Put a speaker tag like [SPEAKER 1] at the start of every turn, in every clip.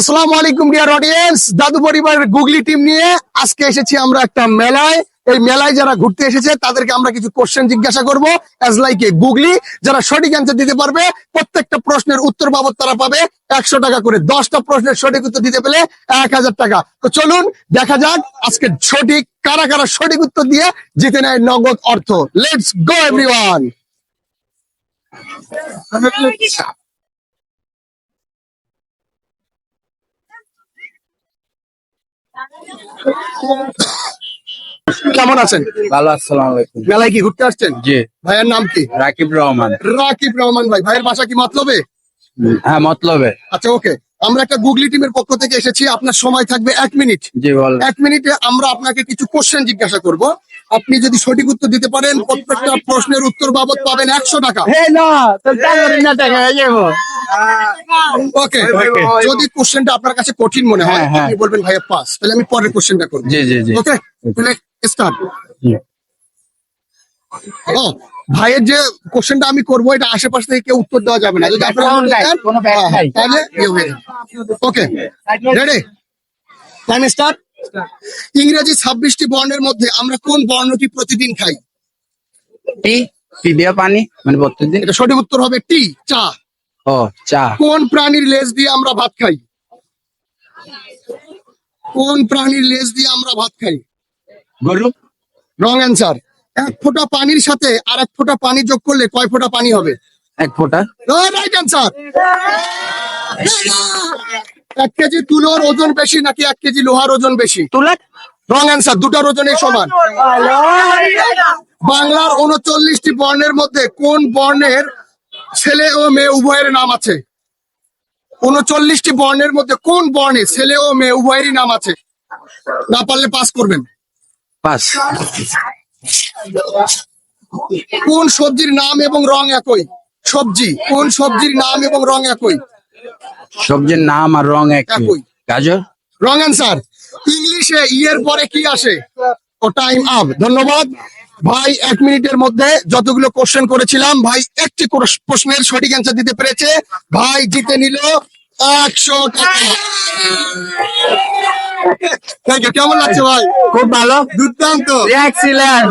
[SPEAKER 1] আসসালামু আলাইকুম dear audience দাদু পরিবারের গুগলি টিম নিয়ে আজকে এসেছি আমরা একটা মেলায়। এই মেলায় যারা ঘুরতে এসেছে, তাদেরকে আমরা কিছু কোশ্চেন জিজ্ঞাসা করব অ্যাজ লাইক এ গুগলি। যারা সঠিক অ্যান্সার দিতে পারবে, প্রত্যেকটা প্রশ্নের উত্তর বাবদ তারা পাবে একশো টাকা করে। দশটা প্রশ্নের সঠিক উত্তর দিতে পেলে এক হাজার টাকা। তো চলুন, দেখা যাক আজকে সঠিক, কারা কারা সঠিক উত্তর দিয়ে জিতে নেয় নগদ অর্থ। লেটস গো এভরিওয়ান কেমন আছেন?
[SPEAKER 2] ভালো আসসালামু আলাইকুম।
[SPEAKER 1] মেলায় কি ঘুরতে আসছেন?
[SPEAKER 2] জি।
[SPEAKER 1] ভাইয়ের নাম কি?
[SPEAKER 2] রাকিব রহমান।
[SPEAKER 1] রাকিব রহমান ভাই ভাইয়ের বাসা কি মতলবে?
[SPEAKER 2] হ্যাঁ মতলবে।
[SPEAKER 1] আচ্ছা ওকে। আমরা একটা গুগলি টিমের পক্ষ থেকে এসেছি আপনার সময় থাকবে এক মিনিট।
[SPEAKER 2] জি বল।
[SPEAKER 1] এক মিনিটে আমরা আপনাকে কিছু কোশ্চেন জিজ্ঞাসা করব। আপনি যদি সঠিক উত্তর দিতে পারেন প্রত্যেকটা প্রশ্নের উত্তর বাবদ পাবেন একশো টাকা। ওকে. যদি কোশ্চেনটা আপনার কাছে কঠিন মনে হয়
[SPEAKER 2] হ্যাঁ, হ্যাঁ।
[SPEAKER 1] আপনি বলবেন ভাইয়া পাস তাহলে আমি পরের কোশ্চেনটা করব।
[SPEAKER 2] জি জি জি।
[SPEAKER 1] ওকে তাহলে স্টার্ট ও ভাইয়ের যে কোশ্চেনটা আমি করব এটা আশেপাশ থেকে কেউ উত্তর দেওয়া যাবে না। যদি আপনারা
[SPEAKER 2] কোনো।
[SPEAKER 1] তাহলে ওকে রেডি টাইম স্টার্ট ইংরেজি ছাব্বিশটি বর্ণের মধ্যে আমরা কোন বর্ণটি প্রতিদিন খাই?
[SPEAKER 2] টি টি দিয়ে পানি মানে প্রত্যেকদিন
[SPEAKER 1] এটা সঠিক উত্তর হবে টি চা।
[SPEAKER 2] ও চা।
[SPEAKER 1] কোন প্রাণীর লেজ দিয়ে আমরা ভাত খাই? কোন প্রাণীর লেজ দিয়ে আমরা ভাত খাই?
[SPEAKER 2] গরু।
[SPEAKER 1] Wrong answer. এক ফোঁটা পানির সাথে আর এক ফোঁটা পানি যোগ করলে কয় ফোঁটা পানি হবে?
[SPEAKER 2] এক ফোঁটা।
[SPEAKER 1] রাইট অ্যান্সার এক কেজি তুলোর ওজন বেশি নাকি এক কেজি লোহার ওজন বেশি?
[SPEAKER 2] তুলা
[SPEAKER 1] রং অ্যান্সার দুটার ওজনের সমান। বাংলার উনচল্লিশটি বর্ণের মধ্যে কোন বর্ণের ছেলে ও মেয়ে উভয়ের নাম আছে। উনচল্লিশটি বর্ণের মধ্যে কোন বর্ণে ছেলে ও মেয়ে উভয়েরই নাম আছে? না পারলে পাস করবেন।
[SPEAKER 2] পাস
[SPEAKER 1] কোন সবজির নাম এবং রং একই? সবজি। কোন সবজির নাম এবং রং একই?
[SPEAKER 2] সবজির নাম আর রং এক
[SPEAKER 1] একই।
[SPEAKER 2] গাজর?
[SPEAKER 1] রং অ্যান্সার ইংলিশে ইয়ের পরে কি আসে? ও টাইম আপ ধন্যবাদ। ভাই এক মিনিটের মধ্যে যতগুলো কোশ্চেন করেছিলাম ভাই একটি প্রশ্নের সঠিক অ্যান্সার দিতে পেরেছে। ভাই জিতে নিল একশো টাকা। কেমন লাগছে ভাই?
[SPEAKER 2] খুব ভালো।
[SPEAKER 1] দুর্দান্ত।
[SPEAKER 2] এক্সিলেন্ট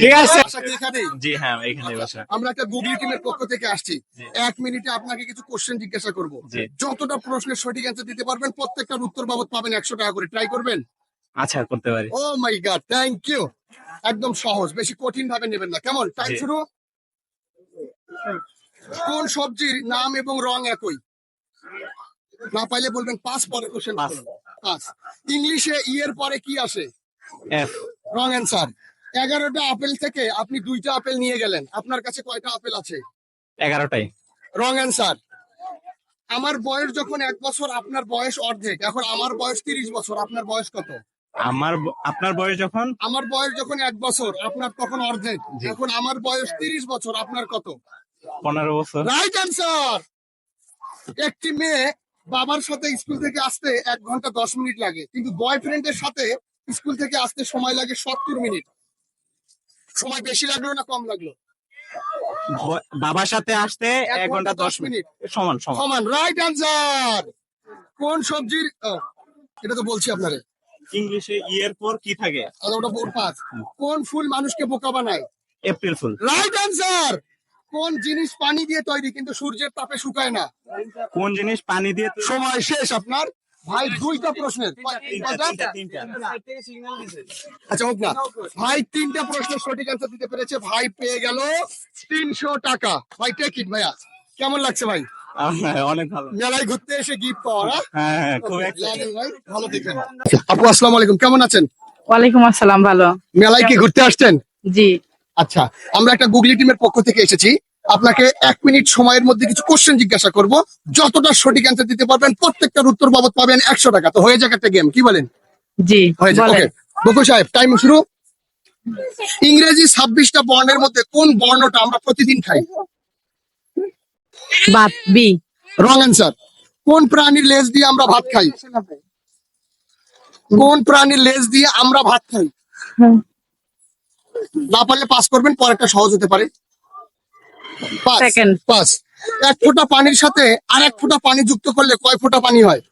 [SPEAKER 2] ঠিক আছে।
[SPEAKER 3] জি হ্যাঁ এখানে
[SPEAKER 1] আমরা একটা গুগলি টিমের পক্ষ থেকে আসছি। এক মিনিটে আপনাকে কিছু কোশ্চেন জিজ্ঞাসা করব। যতটা প্রশ্নের সঠিক অ্যান্সার দিতে পারবেন প্রত্যেকটার উত্তর বাবদ পাবেন একশো টাকা করে। ট্রাই করবেন?
[SPEAKER 3] আচ্ছা করতে পারি।
[SPEAKER 1] Oh my god thank you একদম সহজ বেশি কঠিন ভাবে নেবেন না। কেমন? টাইম শুরু? কোন সবজির নাম এবং রং একই? না পাইলে বলবেন পাস পরে কোশ্চেন. পাস ইংলিশে ই এর পরে কি আসে?
[SPEAKER 3] এফ
[SPEAKER 1] রং অ্যান্সার এগারোটা আপেল থেকে আপনি দুইটা আপেল নিয়ে গেলেন। আপনার কাছে কয়টা আপেল আছে?
[SPEAKER 3] এগারোটাই।
[SPEAKER 1] রং অ্যান্সার আমার বয়স যখন এক বছর আপনার বয়স অর্ধেক। এখন আমার বয়স তিরিশ বছর আপনার বয়স কত?
[SPEAKER 3] আমার আপনার বয়স যখন?
[SPEAKER 1] আমার বয়স যখন এক বছর আপনার তখন অর্ধেক। এখন আমার বয়স তিরিশ বছর আপনার কত?
[SPEAKER 3] পনেরো বছর।
[SPEAKER 1] রাইট অ্যান্সার একটি মেয়ে বাবার সাথে স্কুল থেকে আসতে এক ঘণ্টা দশ মিনিট লাগে কিন্তু বয়ফ্রেন্ডের সাথে স্কুল থেকে আসতে সময় লাগে সত্তর মিনিট। সময় বেশি লাগল না কম লাগল?
[SPEAKER 3] বাবার সাথে আসতে এক ঘণ্টা দশ মিনিট। সমান সমান।
[SPEAKER 1] রাইট অ্যান্সার কোন সবজির এটা তো বলছি আপনারে।
[SPEAKER 3] ইংলিশে ইয়ের পর কি থাকে?
[SPEAKER 1] আচ্ছা, ওটা ওর পাঁচ কোন ফুল মানুষকে বোকা বানায়?
[SPEAKER 3] April fool.
[SPEAKER 1] রাইট অ্যান্সার কোন জিনিস পানি দিয়ে তৈরি কিন্তু সূর্যের তাপে শুকায় না?
[SPEAKER 3] কোন জিনিস পানি দিয়ে
[SPEAKER 1] সময় শেষ আপনার। ভাই দুইটা প্রশ্নের। আচ্ছা হোক না ভাই তিনটা প্রশ্নের সঠিক অ্যান্সার দিতে পেরেছে। ভাই পেয়ে গেল তিনশো টাকা। ভাই টেক ইট ভাইয়া। কেমন লাগছে ভাই?
[SPEAKER 3] অনেক ভালো।
[SPEAKER 1] মেলায় ঘুরতে এসে গিফট পাওয়া হ্যাঁ?
[SPEAKER 3] হ্যাঁ হ্যাঁ খুব
[SPEAKER 1] ভালো দেখেন। আপু আসসালামু আলাইকুম কেমন আছেন?
[SPEAKER 4] ওয়ালাইকুম আসসালাম ভালো।
[SPEAKER 1] মেলায় কি ঘুরতে আসছেন?
[SPEAKER 4] জি।
[SPEAKER 1] আচ্ছা আমরা একটা গুগলি টিমের পক্ষ থেকে এসেছি। আপনাকে এক মিনিট সময়ের মধ্যে কিছু কোশ্চেন জিজ্ঞাসা করব। যতটা সঠিক অ্যান্সার দিতে পারবেন প্রত্যেকটার উত্তর বাবদ পাবেন একশো টাকা। তো হয়ে যাক একটা গেম কি বলেন?
[SPEAKER 4] জি
[SPEAKER 1] হয়ে যাক ওকে বকুল সাহেব টাইম শুরু। ইংরেজি ছাব্বিশটা বর্ণের মধ্যে কোন বর্ণটা আমরা প্রতিদিন খাই?
[SPEAKER 4] বাত বি
[SPEAKER 1] রং অ্যান্সার কোন প্রাণীর লেজ দিয়ে আমরা ভাত খাই? কোন প্রাণীর লেজ দিয়ে আমরা ভাত খাই? না পারলে পাস করবেন পরেরটা সহজ হতে পারে। পাস পাস এক ফোঁটা পানির সাথে আর এক ফোঁটা পানি যুক্ত করলে কয় ফোঁটা পানি হয়?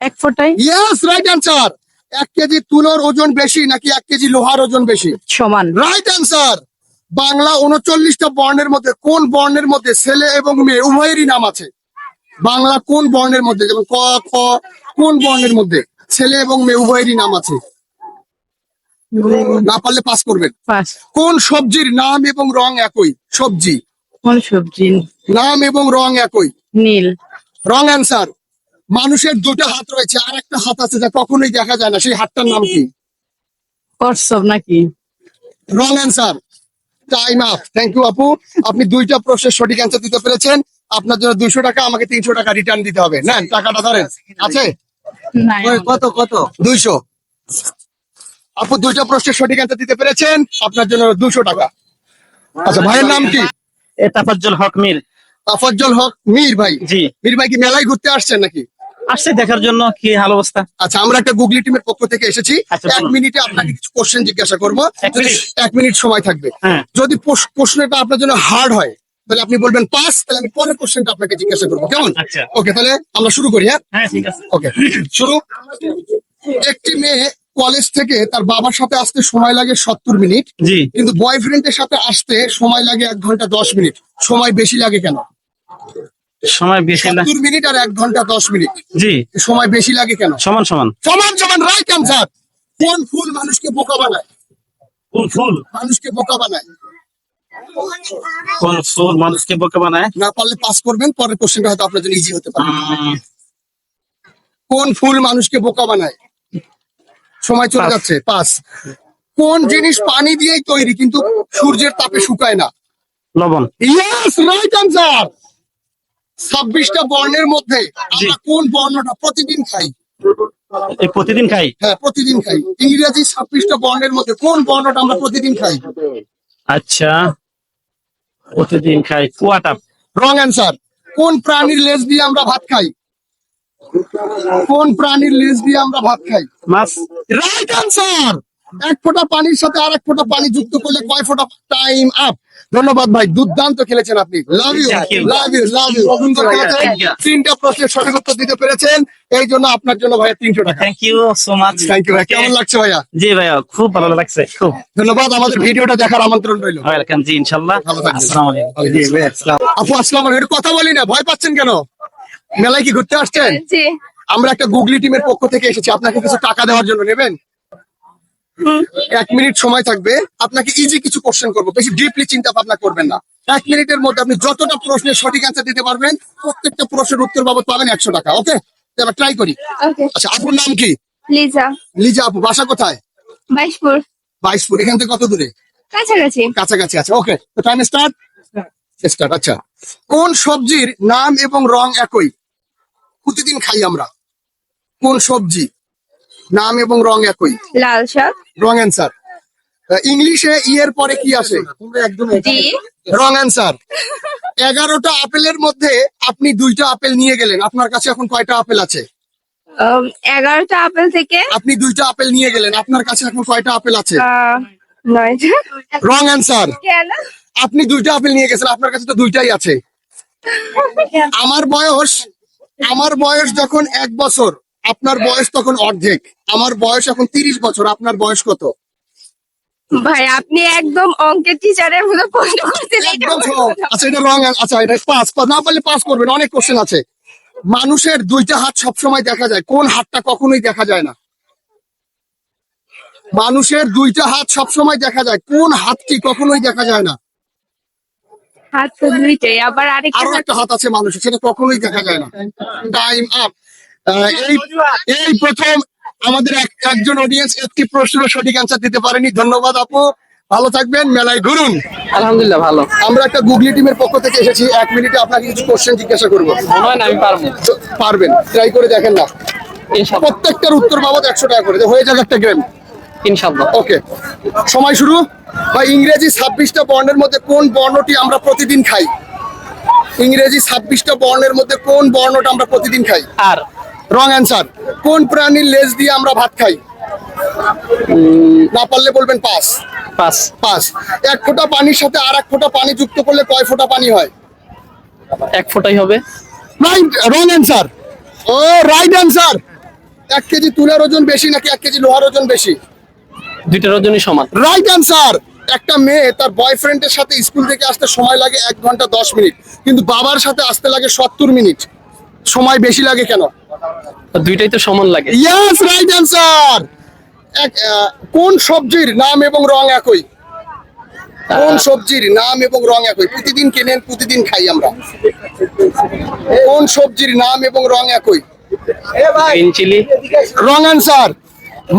[SPEAKER 4] এক ফোটাই?
[SPEAKER 1] ইয়েস রাইট অ্যান্সার এক কেজি তুলোর ওজন বেশি নাকি এক কেজি লোহার ওজন বেশি?
[SPEAKER 4] সমান।
[SPEAKER 1] রাইট অ্যান্সার বাংলা উনচল্লিশটা বর্ণের মধ্যে কোন বর্ণের মধ্যে ছেলে এবং মেয়ে উভয়েরই নাম আছে। বাংলা কোন বর্ণের মধ্যে যেমন ক খ কোন বর্ণের মধ্যে ছেলে এবং মেয়ে উভয়েরই নাম আছে? না পারলে পাস করবেন। কোন সবজির নাম এবং রং একই? সবজি।
[SPEAKER 4] কোন সবজি?
[SPEAKER 1] নাম এবং রং একই।
[SPEAKER 4] নীল।
[SPEAKER 1] রং অ্যান্সার মানুষের দুটো হাত রয়েছে আর একটা হাত আছে যা কখনোই দেখা যায় না। সেই হাতটার নাম কি?
[SPEAKER 4] কচ্ছপ নাকি?
[SPEAKER 1] Wrong answer time up thank you আপু আপনি দুইটা প্রশ্নের সঠিক অ্যান্সার দিতে পেরেছেন। আপনার জন্য দুইশো টাকা আমাকে তিনশো টাকা রিটার্ন দিতে হবে। নেন টাকাটা ধরেন। আছে?
[SPEAKER 3] কত কত?
[SPEAKER 1] দুইশো। আপু দুইটা প্রশ্নের সঠিক অ্যান্সার দিতে পেরেছেন। আপনার জন্য দুশো টাকা। আচ্ছা ভাইয়ের নাম কি?
[SPEAKER 3] এ তাফাজ্জল হক মির।
[SPEAKER 1] আফজল হক মীর ভাই।
[SPEAKER 3] জি।
[SPEAKER 1] মীর ভাই কি মেলায় ঘুরতে আসছেন নাকি?
[SPEAKER 3] আসছে দেখার জন্য কি হাল অবস্থা?
[SPEAKER 1] আচ্ছা আমরা একটা গুগলি টিমের পক্ষ থেকে এসেছি।
[SPEAKER 3] আচ্ছা,
[SPEAKER 1] এক মিনিটে আপনাকে কিছু কোশ্চেন জিজ্ঞাসা করব।
[SPEAKER 3] এক মিনিট?
[SPEAKER 1] এক মিনিট সময় থাকবে।
[SPEAKER 3] হ্যাঁ।
[SPEAKER 1] যদি প্রশ্নটা আপনার জন্য হার্ড হয় তাহলে আপনি বলবেন পাস তাহলে আমি পরের কোশ্চেনটা আপনাকে জিজ্ঞাসা করব। কেমন?
[SPEAKER 3] আচ্ছা।
[SPEAKER 1] ওকে তাহলে আমরা শুরু করি হ্যাঁ?
[SPEAKER 3] হ্যাঁ
[SPEAKER 1] ওকে শুরু। একটি মেয়ে কলেজ থেকে তার বাবার সাথে আসতে সময় লাগে সত্তর মিনিট। কিন্তু বয়ফ্রেন্ডের সাথে আসতে সময় লাগে এক ঘণ্টা দশ মিনিট। সময় বেশি লাগে কেন?
[SPEAKER 3] সময় বেশি
[SPEAKER 1] সত্তর মিনিট আর এক ঘণ্টা দশ মিনিট।
[SPEAKER 3] জি।
[SPEAKER 1] সময় বেশি লাগে কেন?
[SPEAKER 3] সমান সমান।
[SPEAKER 1] সমান সমান রাইট অ্যান্সার কোন ফুল মানুষকে বোকা বানায়?
[SPEAKER 3] কোন ফুল?
[SPEAKER 1] মানুষকে বোকা বানায়।
[SPEAKER 3] কোন ফুল মানুষকে বোকা বানায়?
[SPEAKER 1] না পারলে পাস করবেন পরের কোশ্চেনটা হয়তো আপনার জন্য ইজি হতে পারে। কোন ফুল মানুষকে বোকা বানায়? সময় চলে যাচ্ছে পাস কোন জিনিস পানি দিয়েই তৈরি কিন্তু সূর্যের তাপে শুকায় না?
[SPEAKER 3] লবণ।
[SPEAKER 1] ইয়েস রাইট আনসার ছাব্বিশটা বর্ণের মধ্যে আমরা কোন বর্ণটা প্রতিদিন খাই?
[SPEAKER 3] প্রতিদিন খাই?
[SPEAKER 1] হ্যাঁ প্রতিদিন খাই। ইংরেজি ছাব্বিশটা বর্ণের মধ্যে কোন বর্ণটা আমরা প্রতিদিন খাই?
[SPEAKER 3] আচ্ছা। প্রতিদিন খাই কুয়াটা
[SPEAKER 1] রং অ্যান্সার কোন প্রাণীর লেজ দিয়ে আমরা ভাত খাই? কোন প্রাণীর লেজ দিয়ে আমরা ভাত খাই?
[SPEAKER 3] মাছ।
[SPEAKER 1] রাইট অ্যান্সার এক ফোঁটা পানির সাথে আর এক ফোঁটা পানি যুক্ত করলে কয় ফোঁটা টাইম আপ ধন্যবাদ ভাই দুর্দান্ত খেলেছেন আপনি। Love you love you love you. তিনটা প্রশ্নের সঠিক উত্তর দিতে পেরেছেন। এই জন্য আপনার জন্য ভাইয়া তিনশো টাকা।
[SPEAKER 3] Thank you so much
[SPEAKER 1] thank you ভাই কেমন লাগছে ভাইয়া?
[SPEAKER 3] জি ভাইয়া খুব ভালো লাগছে খুব।
[SPEAKER 1] ধন্যবাদ আমাদের ভিডিওটা দেখার আমন্ত্রণ রইল।
[SPEAKER 3] ওয়েলকাম জি
[SPEAKER 1] থাকবেন।
[SPEAKER 3] আসসালামু আলাইকুম।
[SPEAKER 1] আপু আসসালাম আলাইকুম। একটু কথা বলি না ভয় পাচ্ছেন কেন? মেলায় কি ঘুরতে আসছেন?
[SPEAKER 5] জি।
[SPEAKER 1] আমরা একটা গুগলি টিমের পক্ষ থেকে এসেছি আপনাকে কিছু টাকা দেওয়ার জন্য নেবেন? এক মিনিট সময় থাকবে। আপনাকে ইজি কিছু কোশ্চেন করব। বেশি ডিপলি চিন্তা ভাবনা করবেন না। এক মিনিটের মধ্যে আপনি যতটা প্রশ্নের সঠিক অ্যান্সার দিতে পারবেন প্রত্যেকটা প্রশ্নের উত্তর বাবদ পাবেন একশো টাকা ওকে এবার ট্রাই করি। আচ্ছা আপুর নাম কি?
[SPEAKER 5] লিজা।
[SPEAKER 1] লিজা আপু বাসা কোথায়?
[SPEAKER 5] বাইশপুর।
[SPEAKER 1] বাইশপুর এখান থেকে কত দূরে?
[SPEAKER 5] কাছাকাছি।
[SPEAKER 1] কাছাকাছি আছে ওকে তো টাইম স্টার্ট স্টার্ট আচ্ছা। কোন সবজির নাম এবং রং একই? প্রতিদিন খাই আমরা। কোন সবজি? নাম এবং রং একই?
[SPEAKER 5] লাল শাক
[SPEAKER 1] রং অ্যান্সার। ইংলিশে ই এর পরে কি আসে? একদম রং অ্যান্সার। এগারোটা আপেলের মধ্যে আপনি দুইটা আপেল নিয়ে গেলেন। আপনার কাছে এখন কয়টা আপেল আছে?
[SPEAKER 5] এগারোটা আপেল থেকে
[SPEAKER 1] আপনি দুইটা আপেল নিয়ে গেলেন। আপনার কাছে এখন কয়টা আপেল আছে? Wrong answer. আপনি দুইটা আপেল নিয়ে গেছেন। আপনার কাছে তো দুইটাই আছে। আমার বয়স আমার বয়স যখন এক বছর আপনার বয়স তখন অর্ধেক। আমার বয়স এখন তিরিশ বছর আপনার বয়স কত?
[SPEAKER 5] ভাই আপনি একদম অঙ্কের টিচারের মতো প্রশ্ন।
[SPEAKER 1] আচ্ছা এটা রং আচ্ছা এটা পাস না পারলে পাস করবেন অনেক কোশ্চেন আছে। মানুষের দুইটা হাত সবসময় দেখা যায় কোন হাতটা কখনোই দেখা যায় না। মানুষের দুইটা হাত সবসময় দেখা যায় কোন হাতটি কখনোই দেখা যায় না।
[SPEAKER 5] হাত তো দুইটাই আবার আরেকটা আরও
[SPEAKER 1] একটা হাত আছে মানুষের সেটা কখনোই দেখা যায় না। টাইম আপ এই এই প্রথম আমাদের এক- একজন অডিয়েন্স একটি প্রশ্নের সঠিক অ্যান্সার দিতে পারেনি। ধন্যবাদ আপু। ভালো থাকবেন মেলায় ঘুরুন।
[SPEAKER 2] আলহামদুলিল্লাহ ভালো।
[SPEAKER 1] আমরা একটা গুগলি টিমের পক্ষ থেকে এসেছি এক মিনিটে আপনাকে কিছু কোশ্চেন জিজ্ঞাসা করব।
[SPEAKER 2] আমি পারব।
[SPEAKER 1] পারবেন ট্রাই করে দেখেন না। প্রত্যেকটার উত্তর বাবদ একশো টাকা করে। হয়ে যাক একটা গেম
[SPEAKER 2] ইনশাল্লাহ
[SPEAKER 1] ওকে সময় শুরু। বা ইংরেজি ছাব্বিশটা বর্ণের মধ্যে কোন বর্ণটি আমরা প্রতিদিন খাই? ইংরেজি ছাব্বিশটা বর্ণের মধ্যে কোন বর্ণটা আমরা প্রতিদিন খাই?
[SPEAKER 2] আর।
[SPEAKER 1] রং অ্যান্সার কোন প্রাণীর লেজ দিয়ে আমরা ভাত খাই? না পারলে বলবেন পাস
[SPEAKER 2] পাস
[SPEAKER 1] পাস এক ফোঁটা পানির সাথে আর এক ফোঁটা পানি যুক্ত করলে কয় ফোঁটা পানি হয়?
[SPEAKER 6] এক ফোঁটাই হবে।
[SPEAKER 1] Right wrong answer oh right answer এক কেজি তুলার ওজন বেশি নাকি এক কেজি লোহার ওজন বেশি?
[SPEAKER 6] দুইটার ওজনই সমান।
[SPEAKER 1] রাইট অ্যান্সার একটা মেয়ে তার বয়ফ্রেন্ডের সাথে স্কুল থেকে আসতে সময় লাগে এক ঘণ্টা দশ মিনিট কিন্তু বাবার সাথে আসতে লাগে সত্তর মিনিট। সময় বেশি লাগে কেন?
[SPEAKER 6] দুইটাই তো সমান লাগে।
[SPEAKER 1] ইয়াস রাইট অ্যান্সার কোন সবজির নাম এবং রং একই? কোন সবজির নাম এবং রং একই? প্রতিদিন কেনেন প্রতিদিন খাই আমরা। কোন সবজির নাম এবং রং একই?
[SPEAKER 6] গ্রিন চিলি
[SPEAKER 1] রং অ্যান্সার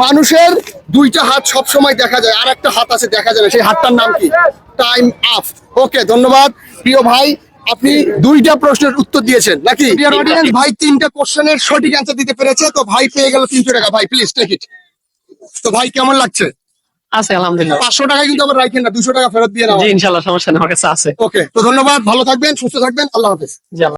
[SPEAKER 1] মানুষের দুইটা হাত সব সময় দেখা যায় আর একটা হাত আছে দেখা যায় না। সেই হাতটার নাম কি? টাইম আপ ওকে ধন্যবাদ। প্রিয় ভাই আপনি দুইটা প্রশ্নের উত্তর দিয়েছেন নাকি? অডিয়েন্স ভাই তিনটা কোশ্চেনের সঠিক অ্যান্সার দিতে পেরেছে তো ভাই পেয়ে গেল তিনশো টাকা। ভাই প্লিজ টেক ইট তো ভাই কেমন লাগছে?
[SPEAKER 6] আছে আলহামদুলিল্লাহ।
[SPEAKER 1] পাঁচশো টাকা কিন্তু আমরা রাখেন না দুশো টাকা ফেরত দিয়ে
[SPEAKER 6] না ইনশাল্লাহ সমস্যা নেই আমার কাছে আছে।
[SPEAKER 1] ওকে তো ধন্যবাদ ভালো থাকবেন সুস্থ থাকবেন আল্লাহ হাফিজ।